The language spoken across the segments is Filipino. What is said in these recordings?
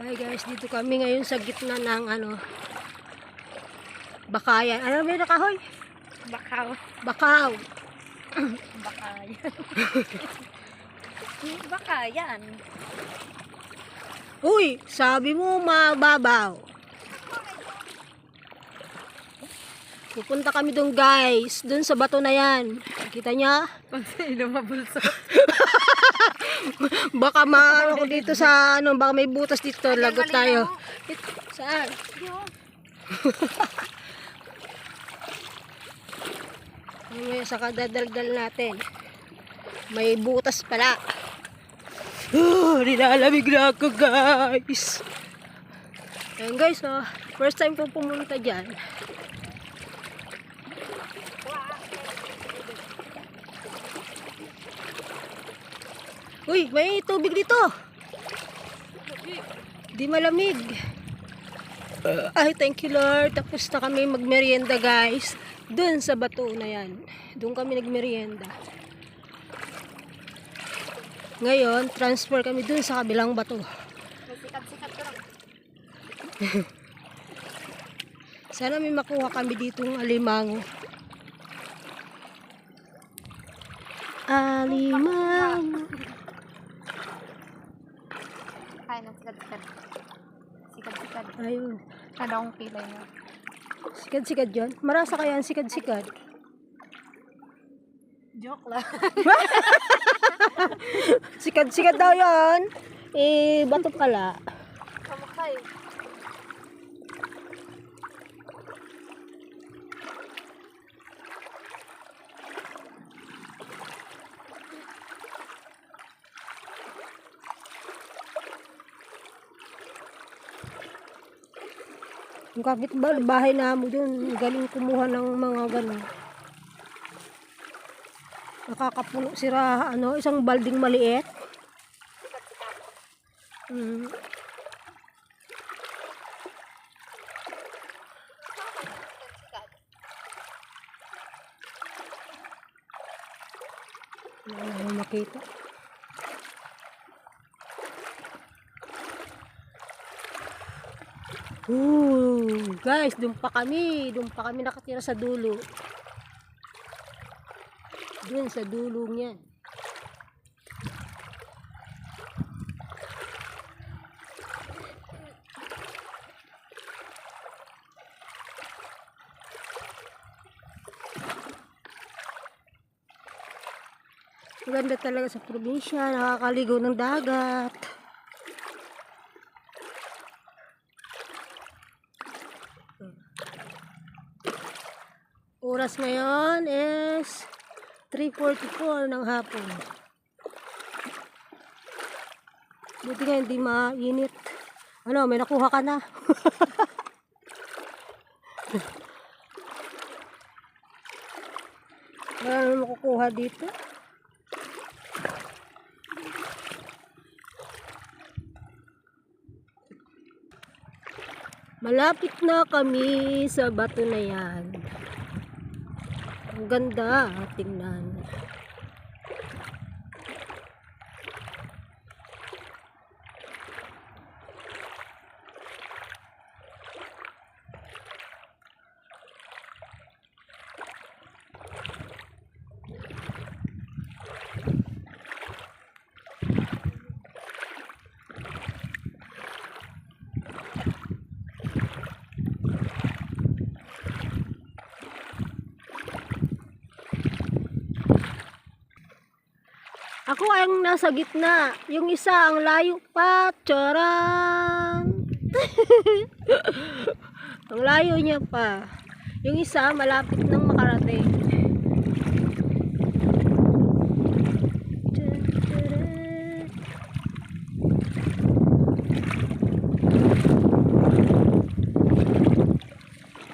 Hi guys, dito kami ngayon sa gitna ng ano Bakayan. Ano yung kahoy? Bakaw. Bakaw. Bakayan. Bakayan. Uy, sabi mo mababaw. Pupunta kami doon guys, doon sa bato na yan. Kita niya? Kung sino mabulso. Baka maano ko dito sa ano, baka may butas dito, lagot tayo. Saan? Mamaya sa kadadaldal natin. May butas pala. Oh, nilalamig na ako guys. Ayan guys, oh, first time ko pumunta dyan. Uy, may tubig dito. Di malamig. Ay, thank you Lord. Tapos na kami magmerienda guys. Doon sa bato na yan. Doon kami nagmerienda. Ngayon, transfer kami doon sa kabilang bato. Sikat-sikat ka lang. Sana may makuha kami ditong alimango. Alimango. Kaya ng sikat-sikat. Sikat-sikat. Ayun. Kada akong pilay mo. Sikad-sikad yun. Marasa kaya ang sikad-sikad. Joke lang. Sikad-sikad daw yun. Eh, bato pala. Kamuksay. Yung kapit ba, bahay namin dun, galing kumuha ng mga gano'n. Nakakapuno sira, ano, isang balding maliit. Mm. Na makita. Ooh, guys, doon pa kami. Doon pa kami nakatira sa dulo. Doon sa dulo niyan. Maganda talaga sa probinsya, nakakaligo ng dagat. Oras ngayon is 3.44 ng hapon. Buti nga hindi mainit. Ano, may nakuha ka na. Na makukuha dito. Malapit na kami sa bato na yan. Ganda, tingnan. Ako ang nasa gitna. Yung isa ang layo pa. Charan! ang layo niya pa. Yung isa malapit nang makarating.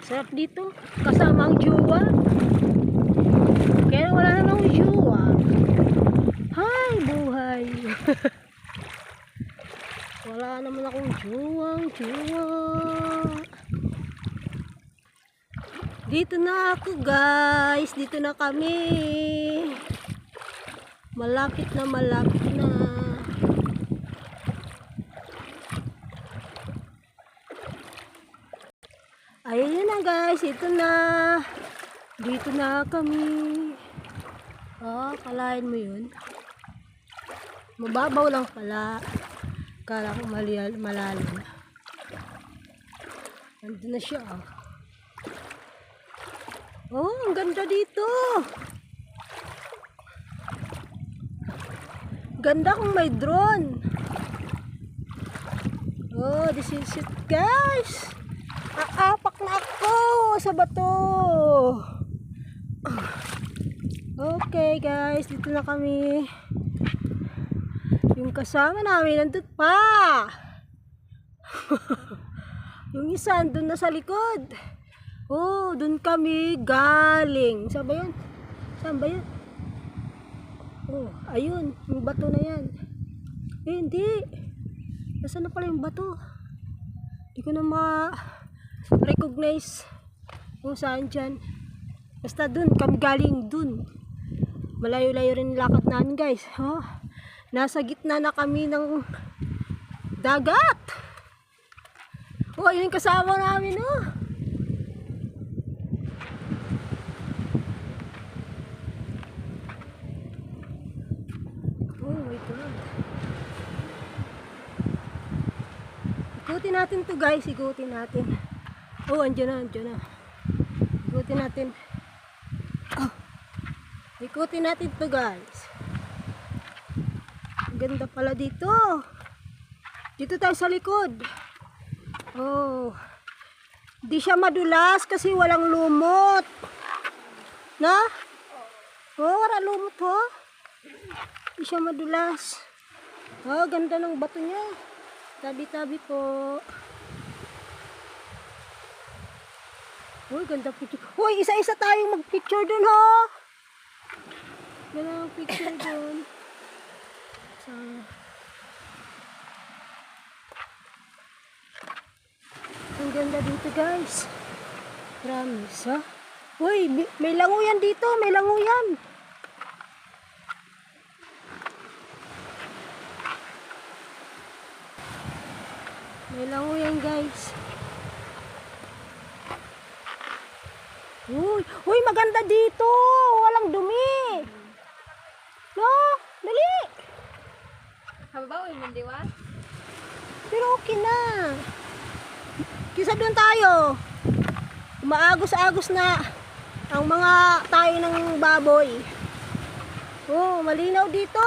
Sarap dito. Kasama ang jowa. Kaya wala na ng ay, buhay. Wala naman akong juwang, juwa. Dito na ako, guys. Dito na kami. Malapit na, malapit na. Ayun na, guys. Ito na. Dito na kami. Oh, kalain mo yun. Mababaw lang pala. Kala ko malalim. Nandun na siya. Oh. oh, ang ganda dito. Ganda kung may drone. Oh, this is it guys. Aapak na ako sa bato. Okay guys, dito na kami. Yung kasama namin nandun pa. yung isa andun na sa likod. Oh, dun kami galing. Saan ba yun? Saan ba yun? Oh, ayun. Yung bato na yan. Eh, hindi. Nasaan na pala yung bato? Hindi ko na ma-recognize kung saan dyan. Basta dun, kami galing dun. Malayo-layo rin lakad namin guys. Oh, nasa gitna na kami ng dagat. Oh, yun kasama namin oh. Oh my God. Ikutin natin to guys, ikutin natin. Oh, andyan na, andyan na. Ikutin natin. Oh. Ikutin natin to guys. Ganda pala dito. Dito tayo sa likod. Oh. Di siya madulas kasi walang lumot. Na? Oh, wala lumot ho. Di siya madulas. Oh, ganda ng bato niya. Tabi-tabi po. Uy, ganda picture. Uy, isa-isa tayong mag-picture dun, ho! Ganda ng picture dun. Sa... Ang ganda dito, guys. Promise, ha? Uy, may- languyan dito. May languyan. May languyan, guys. Uy, uy, maganda dito. Walang dumi. No, dali. Habaw, yung mandiwa. Pero okay na. Kisa doon tayo. Umaagos-agos na ang mga tayo ng baboy. Oh, malinaw dito.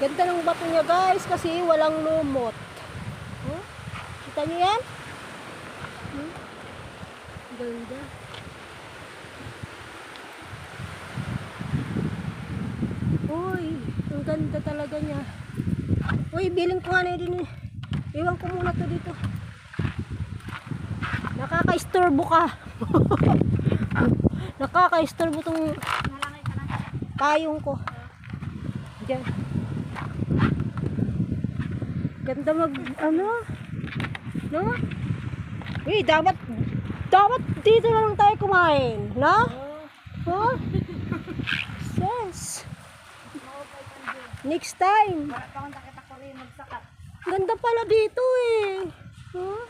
Ganda ng bato niya guys kasi walang lumot. Oh, kita niyo yan? Hmm? Ganda. Uy, ang ganda talaga niya. Uy, biling ko nga na din. Iwan ko muna to dito. Nakaka-istorbo ka. Nakaka-istorbo tong payong ko. Diyan. Ganda mag, ano? No? Uy, dapat, dapat dito na lang tayo kumain. No? Oh? Next time. Para pa kung nakita ko rin magsakat. Ganda pala dito eh. Huh?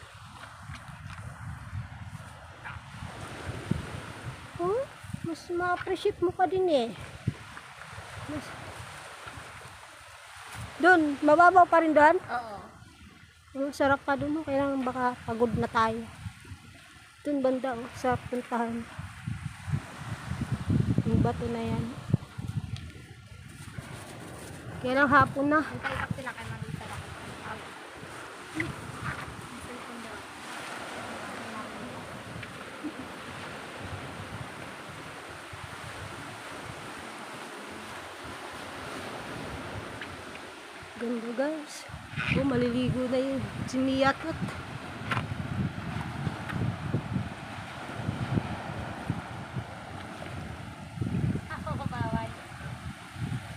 Huh? Mas ma-appreciate mo pa din eh. Mas... Doon, mababaw pa rin doon. Oo. Ang sarap pa doon. Kailangan baka pagod na tayo. Doon banda, oh, sarap puntahan. Yung bato na yan. Kailang hapon na. Ang tayo sila kay Marita lang. Ang cellphone daw. Ganda guys. Oh, maliligo na yun. Si Miyatot. Ako kabawal.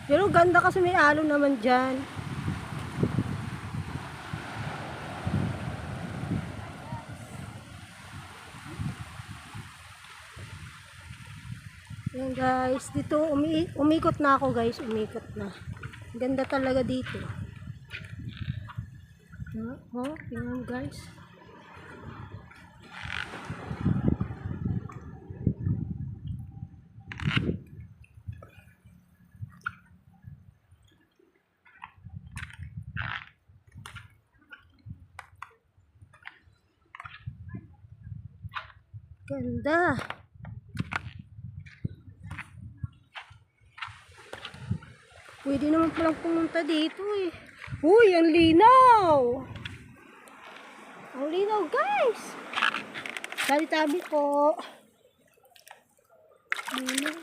Pero ganda kasi may alon naman dyan. Yan guys, dito umi umikot na ako guys, umikot na. Ganda talaga dito. Oh, tingnan mo, guys. Ganda. Pwede naman palang pumunta dito eh. Uy, ang linaw! Ang linaw, guys! Tabi-tabi po. Linaw.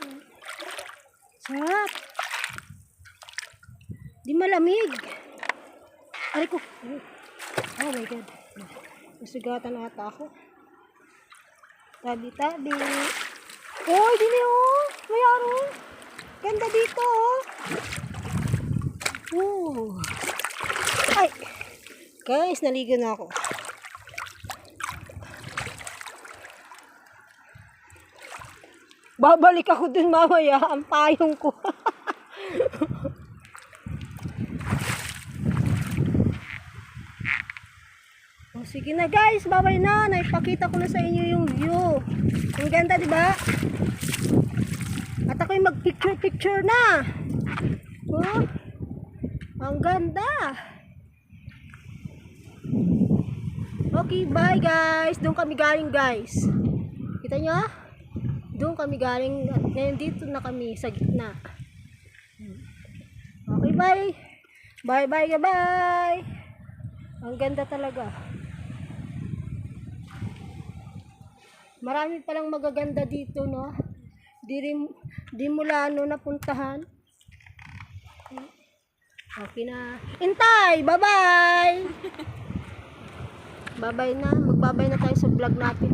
Sarap. Di malamig. Aray ko. Oh my God. Nasugatan ata ako. Tabi-tabi. Oh, dili oh. May araw. Ganda dito oh. Oh. Ay. Guys, naligo na ako. Babalik ako dun mamaya. Ang payong ko. oh, sige na guys, babay na. Naipakita ko na sa inyo yung view. Ang ganda, di ba? At ako'y mag-picture-picture na. Oh, ang ganda. Okay, bye guys. Doon kami galing guys. Kita nyo? Doon kami galing. At ngayon dito na kami sa gitna. Okay, bye. Bye, bye, bye. Ang ganda talaga. Marami palang magaganda dito, no? Di, rin, di mula ano napuntahan. Okay na. Intay! Bye-bye! Bye-bye na. Magbabay na tayo sa vlog natin.